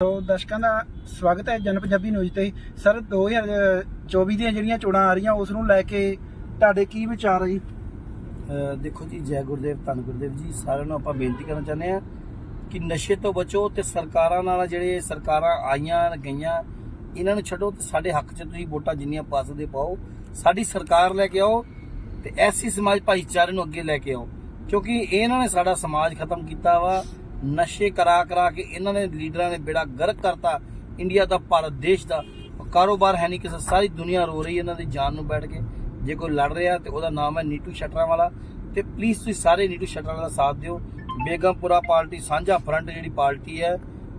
ਸੋ ਦਰਸ਼ਕਾਂ ਦਾ ਸਵਾਗਤ ਹੈ ਜਨ ਪੰਜਾਬੀ ਨਿਊਜ਼ ਤੇ। ਸਰ 2024 ਦੀਆਂ ਜਿਹੜੀਆਂ ਚੋਣਾਂ ਆ ਰਹੀਆਂ, ਉਸ ਨੂੰ ਲੈ ਕੇ ਤੁਹਾਡੇ ਕੀ ਵਿਚਾਰ ਹੈ ਜੀ? ਦੇਖੋ ਜੀ, ਜੈ ਗੁਰਦੇਵ, ਧੰਨ ਗੁਰਦੇਵ ਜੀ, ਸਾਰਿਆਂ ਨੂੰ ਆਪਾਂ ਬੇਨਤੀ ਕਰਨਾ ਚਾਹੁੰਦੇ ਆ ਕਿ ਨਸ਼ੇ ਤੋਂ ਬਚੋ ਤੇ ਸਰਕਾਰਾਂ ਨਾਲ ਜਿਹੜੇ ਸਰਕਾਰਾਂ ਆਈਆਂ, ਗਈਆਂ, ਇਹਨਾਂ ਨੂੰ ਛੱਡੋ ਤੇ ਸਾਡੇ ਹੱਕ 'ਚ ਤੁਸੀਂ ਵੋਟਾਂ ਜਿੰਨੀਆਂ ਪਾ ਸਕਦੇ ਪਾਓ। ਸਾਡੀ ਸਰਕਾਰ ਲੈ ਕੇ ਆਓ ਤੇ ਐਸੀ ਸਮਾਜ ਭਾਈਚਾਰੇ ਨੂੰ ਅੱਗੇ ਲੈ ਕੇ ਆਓ, ਕਿਉਂਕਿ ਇਹਨਾਂ ਨੇ ਸਾਡਾ ਸਮਾਜ ਖਤਮ ਕੀਤਾ ਵਾ। ਨਸ਼ੇ ਕਰਾ ਕਰਾ ਕੇ ਇਹਨਾਂ ਨੇ ਲੀਡਰਾਂ ਨੇ ਬੇੜਾ ਗਰਕ ਕਰਤਾ। ਇੰਡੀਆ ਦਾ, ਭਾਰਤ ਦੇਸ਼ ਦਾ। ਕਾਰੋਬਾਰ ਹੈ ਨਹੀਂ ਕਿਸੇ, ਸਾਰੀ ਦੁਨੀਆ ਰੋ ਰਹੀ ਇਹਨਾਂ ਦੀ ਜਾਨ ਨੂੰ ਬੈਠ ਕੇ। ਜੇ ਕੋਈ ਲੜ ਰਿਹਾ ਤੇ ਉਹਦਾ ਨਾਮ ਹੈ ਨੀਟੂ ਸ਼ਟਰਾਂ ਵਾਲਾ ਤੇ ਪਲੀਜ਼ ਤੁਸੀਂ ਸਾਰੇ ਨੀਟੂ ਸ਼ਟਰਾਂ ਦਾ ਸਾਥ ਦਿਓ। ਬੇਗਮਪੁਰਾ ਪਾਰਟੀ, ਸਾਂਝਾ ਫਰੰਟ ਜਿਹੜੀ ਪਾਰਟੀ ਹੈ,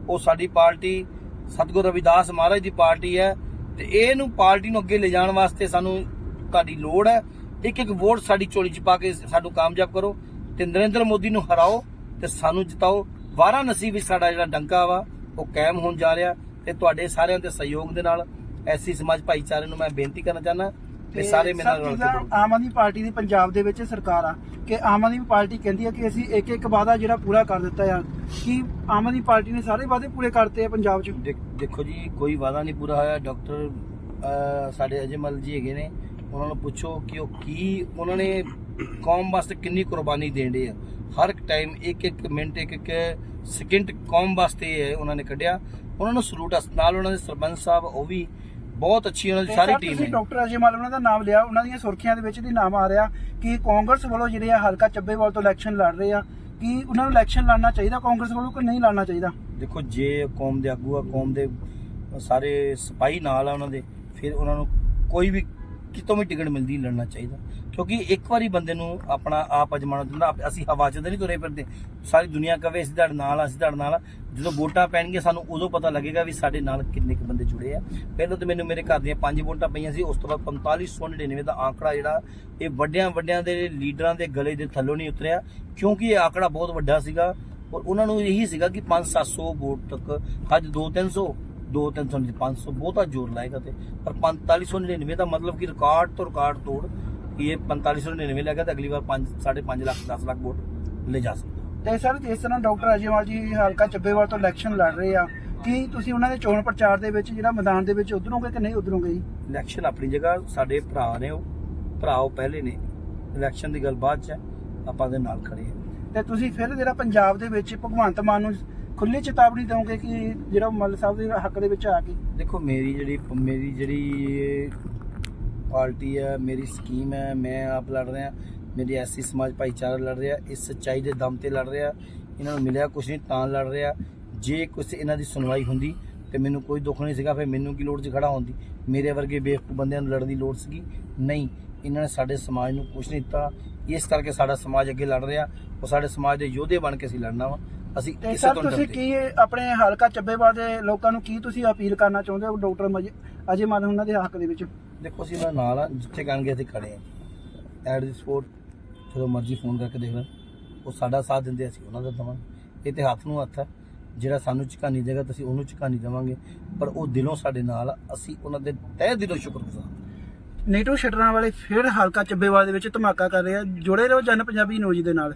ਉਹ ਸਾਡੀ ਪਾਰਟੀ, ਸਤਗੁਰ ਰਵਿਦਾਸ ਮਹਾਰਾਜ ਦੀ ਪਾਰਟੀ ਹੈ। ਤੇ ਇਹਨੂੰ ਪਾਰਟੀ ਨੂੰ ਅੱਗੇ ਲੈ ਜਾਣ ਵਾਸਤੇ ਸਾਨੂੰ ਤੁਹਾਡੀ ਲੋੜ ਹੈ। ਇੱਕ ਇੱਕ ਵੋਟ ਸਾਡੀ ਝੋਲੀ 'ਚ ਪਾ ਕੇ ਸਾਨੂੰ ਕਾਮਯਾਬ ਕਰੋ। ਤੇ ਨਰਿੰਦਰ ਮੋਦੀ ਨੂੰ ਹਰਾਓ ਤੇ ਸਾਨੂੰ ਜਿਤਾਓ। ਵਾਰਾਣਸੀ ਵਿੱਚ ਸਾਡਾ ਜਿਹੜਾ ਡੰਕਾ ਵਾ ਉਹ ਕਾਇਮ ਹੋਣ ਜਾ ਰਿਹਾ ਤੇ ਤੁਹਾਡੇ ਸਾਰਿਆਂ ਦੇ ਸਹਿਯੋਗ ਦੇ ਨਾਲ ਐਸੀ ਸਮਾਜ ਭਾਈਚਾਰੇ ਨੂੰ ਮੈਂ ਬੇਨਤੀ ਕਰਨਾ ਚਾਹਨਾ ਤੇ ਸਾਰੇ ਮੇਰੇ ਨਾਲ ਰਲ ਕੇ ਆਮ ਆਦਮੀ ਪਾਰਟੀ ਦੀ ਪੰਜਾਬ ਦੇ ਵਿੱਚ ਸਰਕਾਰ ਆ ਕਿ ਆਮ ਆਦਮੀ ਪਾਰਟੀ ਕਹਿੰਦੀ ਆ ਕਿ ਅਸੀਂ ਇੱਕ ਇੱਕ ਵਾਅਦਾ ਜਿਹੜਾ ਪੂਰਾ ਕਰ ਦਿੱਤਾ ਆ ਕੀ ਆਮ ਆਦਮੀ ਪਾਰਟੀ ਨੇ ਸਾਰੇ ਵਾਅਦੇ ਪੂਰੇ ਕਰਤੇ ਆ ਪੰਜਾਬ 'ਚ। ਦੇਖ- ਜੀ ਕੋਈ ਵਾਦਾ ਨਹੀਂ ਪੂਰਾ ਹੋਇਆ ਡਾਕਟਰ ਸਾਡੇ ਅਜੇ ਮਲ ਜੀ ਹੈਗੇ ਨੇ ਉਹਨਾਂ ਨੂੰ ਪੁੱਛੋ ਕਿ ਉਹ ਕੀ ਉਹਨਾਂ ਨੇ ਕੌਮ ਵਾਸਤੇ ਕਿੰਨੀ ਕੁਰਬਾਨੀ ਦੇਂਦੇ ਆ। ਹਰ ਇੱਕ ਟਾਈਮ ਇੱਕ ਇੱਕ ਮਿੰਟ ਇੱਕ ਇੱਕ ਸਕਿੰਟ ਕੌਮ ਵਾਸਤੇ ਹੈ ਉਹਨਾਂ ਨੇ ਕੱਢਿਆ। ਉਹਨਾਂ ਨੂੰ ਸਲੂਟ ਆ। ਨਾਲ ਉਹਨਾਂ ਦੇ ਸਰਪੰਚ ਸਾਹਿਬ ਉਹ ਵੀ ਬਹੁਤ ਅੱਛੀ ਉਹਨਾਂ ਦੀ ਸਾਰੀ ਟੀਮ ਤੁਸੀਂ ਹੈ ਡਾਕਟਰ ਅਜੇ ਮਾਲ ਉਹਨਾਂ ਦਾ ਨਾਮ ਲਿਆ। ਉਹਨਾਂ ਦੀਆਂ ਸੁਰਖੀਆਂ ਦੇ ਵਿੱਚ ਦੀ ਨਾਮ ਆ ਰਿਹਾ ਕਿ ਕਾਂਗਰਸ ਵੱਲੋਂ ਜਿਹੜੇ ਆ ਹਲਕਾ ਚੱਬੇਵਾਲ ਤੋਂ ਇਲੈਕਸ਼ਨ ਲੜ ਰਹੇ ਆ ਕਿ ਉਹਨਾਂ ਨੂੰ ਇਲੈਕਸ਼ਨ ਲੜਨਾ ਚਾਹੀਦਾ ਕਾਂਗਰਸ ਵੱਲੋਂ ਕਿ ਨਹੀਂ ਲੜਨਾ ਚਾਹੀਦਾ? ਦੇਖੋ ਜੇ ਕੌਮ ਦੇ ਆਗੂ ਆ ਕੌਮ ਦੇ ਸਾਰੇ ਸਿਪਾਹੀ ਨਾਲ ਆ ਉਹਨਾਂ ਦੇ ਫਿਰ ਉਹਨਾਂ ਨੂੰ ਕੋਈ ਵੀ ਕਿਤੋਂ ਵੀ ਟਿਕਟ ਮਿਲਦੀ ਲੜਨਾ ਚਾਹੀਦਾ। ਕਿਉਂਕਿ ਇੱਕ ਵਾਰੀ ਬੰਦੇ ਨੂੰ ਆਪਣਾ ਆਪ ਅਜਮਾਉਣਾ ਚਾਹੁੰਦਾ ਅਸੀਂ ਹਵਾ 'ਚ ਤਾਂ ਨਹੀਂ ਤੁਰੇ ਫਿਰਦੇ। ਸਾਰੀ ਦੁਨੀਆ ਕਵੇ ਅਸੀਂ ਤੁਹਾਡੇ ਨਾਲ ਆ, ਅਸੀਂ ਤੁਹਾਡੇ ਨਾਲ ਜਦੋਂ ਵੋਟਾਂ ਪੈਣਗੀਆਂ ਸਾਨੂੰ ਉਦੋਂ ਪਤਾ ਲੱਗੇਗਾ ਵੀ ਸਾਡੇ ਨਾਲ ਕਿੰਨੇ ਕੁ ਬੰਦੇ ਜੁੜੇ ਆ। ਪਹਿਲਾਂ ਤਾਂ ਮੈਨੂੰ ਮੇਰੇ ਘਰ ਦੀਆਂ ਪੰਜ ਵੋਟਾਂ ਪਈਆਂ ਸੀ ਉਸ ਤੋਂ ਬਾਅਦ 4599 ਦਾ ਆંકੜਾ ਜਿਹੜਾ ਇਹ ਵੱਡਿਆਂ ਵੱਡਿਆਂ ਦੇ ਲੀਡਰਾਂ ਦੇ ਗਲੇ ਦੇ ਥੱਲੋਂ ਨਹੀਂ ਉਤਰਿਆ। ਕਿਉਂਕਿ ਇਹ ਆંકੜਾ ਬਹੁਤ ਵੱਡਾ ਸੀਗਾ ਔਰ ਉਹਨਾਂ ਨੂੰ ਇਹੀ ਸੀਗਾ ਕਿ 5-700 ਵੋਟ ਤੱਕ ਅੱਜ 2-300 2-300 ਨਹੀਂ 500 ਬਹੁਤਾ ਜ਼ੋਰ ਲਾਏਗਾ ਤੇ। ਪਰ 4599 ਦਾ ਮਤਲਬ ਕਿ ਰਿਕਾਰਡ ਤੋਂ ਰਿਕਾਰਡ ਤੋੜ ਕਿ ਇਹ 4599 ਲੈ ਗਿਆ ਤਾਂ ਅਗਲੀ ਵਾਰ 5 5.5 ਲੱਖ 10 ਲੱਖ ਵੋਟ ਲੈ ਜਾ ਸਕਦਾ। ਤੇ ਸਰ ਜਿਸ ਤਰ੍ਹਾਂ ਡਾਕਟਰ ਅਜੇਵਾਲ ਜੀ ਹਲਕਾ ਚੱਬੇਵਾਲ ਤੋਂ ਇਲੈਕਸ਼ਨ ਲੜ ਰਹੇ ਆ ਕੀ ਤੁਸੀਂ ਉਹਨਾਂ ਦੇ ਚੋਣ ਪ੍ਰਚਾਰ ਦੇ ਵਿੱਚ ਜਿਹੜਾ ਮੈਦਾਨ ਦੇ ਵਿੱਚ ਉਧਰੋਂਗੇ ਕਿ ਨਹੀਂ ਉਧਰੋਂਗੇ ਜੀ? ਇਲੈਕਸ਼ਨ ਆਪਣੀ ਜਗ੍ਹਾ ਸਾਡੇ ਭਰਾ ਨੇ ਉਹ ਭਰਾ ਉਹ ਪਹਿਲੇ ਨੇ। ਇਲੈਕਸ਼ਨ ਦੀ ਗੱਲ ਬਾਅਦ ਚ ਆਪਾਂ ਦੇ ਨਾਲ ਖੜੇ ਹਾਂ। ਤੇ ਤੁਸੀਂ ਫਿਰ ਜਿਹੜਾ ਪੰਜਾਬ ਦੇ ਵਿੱਚ ਭਗਵੰਤ ਮਾਨ ਨੂੰ ਖੁੱਲੀ ਚੇਤਾਵਨੀ ਦਿਓਗੇ ਕਿ ਜਿਹੜਾ ਮੱਲ ਸਾਹਿਬ ਦੇ ਹੱਕ ਦੇ ਵਿੱਚ ਆ ਕੇ? ਦੇਖੋ, ਮੇਰੀ ਜਿਹੜੀ ਮੇਰੀ ਜਿਹੜੀ ਪਾਰਟੀ ਹੈ, ਮੇਰੀ ਸਕੀਮ ਹੈ, ਮੈਂ ਆਪ ਲੜ ਰਿਹਾ, ਮੇਰੀ ਐਸੀ ਸਮਾਜ ਭਾਈਚਾਰਾ ਲੜ ਰਿਹਾ ਇਸ ਸੱਚਾਈ ਦੇ ਦਮ ਤੇ ਲੜ ਰਿਹਾ, ਇਹਨਾਂ ਨੂੰ ਮਿਲਿਆ ਕੁਛ ਨਹੀਂ, ਤਾਂ ਲੜ ਰਿਹਾ। ਜੇ ਕੁਛ ਇਹਨਾਂ ਦੀ ਸੁਣਵਾਈ ਹੁੰਦੀ ਤੇ ਮੈਨੂੰ ਕੋਈ ਦੁੱਖ ਨਹੀਂ ਸੀਗਾ, ਫਿਰ ਮੈਨੂੰ ਕੀ ਲੋੜ 'ਚ ਖੜਾ ਹੁੰਦੀ ਮੇਰੇ ਵਰਗੇ ਬੇਵਕੂਫ ਬੰਦਿਆਂ ਨੂੰ ਲੜਨ ਦੀ ਲੋੜ ਸੀਗੀ? ਨਹੀਂ, ਇਹਨਾਂ ਨੇ ਸਾਡੇ ਸਮਾਜ ਨੂੰ ਕੁਛ ਨਹੀਂ ਦਿੱਤਾ। ਇਸ ਕਰਕੇ ਸਾਡਾ ਸਮਾਜ ਅੱਗੇ ਲੜ ਰਿਹਾ, ਉਹ ਸਾਡੇ ਸਮਾਜ ਦੇ ਯੋਧੇ ਬਣ ਕੇ ਅਸੀਂ ਲੜਨਾ ਵਾ। ਅਸੀਂ ਤੇ ਕਿਸੇ ਸਰ ਤੋਂ ਤੁਸੀਂ ਨਹੀਂ ਡਰਦੇ। ਕੀ ਆਪਣੇ ਹਲਕਾ ਚੱਬੇਵਾਲ ਦੇ ਲੋਕਾਂ ਨੂੰ ਕੀ ਤੁਸੀਂ ਅਪੀਲ ਕਰਨਾ ਚਾਹੁੰਦੇ ਹੋ ਡਾਕਟਰ ਮਜ- ਅਜੇ ਮਾਨ ਉਹਨਾਂ ਦੇ ਹੱਕ ਦੇ ਵਿੱਚ? ਦੇਖੋ ਅਸੀਂ ਉਹਨਾਂ ਨਾਲ ਆ ਜਿੱਥੇ ਕਹਿਣਗੇ ਅਸੀਂ ਖੜੇ ਆ। ਐਟ ਦੀ ਸਪੋਰਟ ਜਦੋਂ ਮਰਜ਼ੀ ਫੋਨ ਕਰਕੇ ਦੇਖ ਲੈਣ। ਉਹ ਸਾਡਾ ਸਾਥ ਦਿੰਦੇ ਅਸੀਂ ਉਹਨਾਂ ਦਾ ਦੇਵਾਂਗੇ। ਇਹ ਤੇ ਹੱਥ ਨੂੰ ਹੱਥ ਹੈ ਜਿਹੜਾ ਸਾਨੂੰ ਝੁਕਾਨੀ ਦੇਗਾ ਤਾਂ ਅਸੀਂ ਉਹਨੂੰ ਝੁਕਾਨੀ ਦੇਵਾਂਗੇ। ਪਰ ਉਹ ਦਿਲੋਂ ਸਾਡੇ ਨਾਲ ਆ, ਅਸੀਂ ਉਹਨਾਂ ਦੇ ਤਹਿ ਦਿਲੋਂ ਸ਼ੁਕਰਗੁਜ਼ਾਰ ਹਾਂ। ਨੀਟੂ ਸ਼ਟਰਾਂ ਵਾਲੇ ਫਿਰ ਹਲਕਾ ਚੱਬੇਵਾਲ ਦੇ ਵਿੱਚ ਧਮਾਕਾ ਕਰ ਰਹੇ ਆ। ਜੁੜੇ ਰਹੋ ਜਨ ਪੰਜਾਬੀ ਨਿਊਜ਼ ਦੇ ਨਾਲ।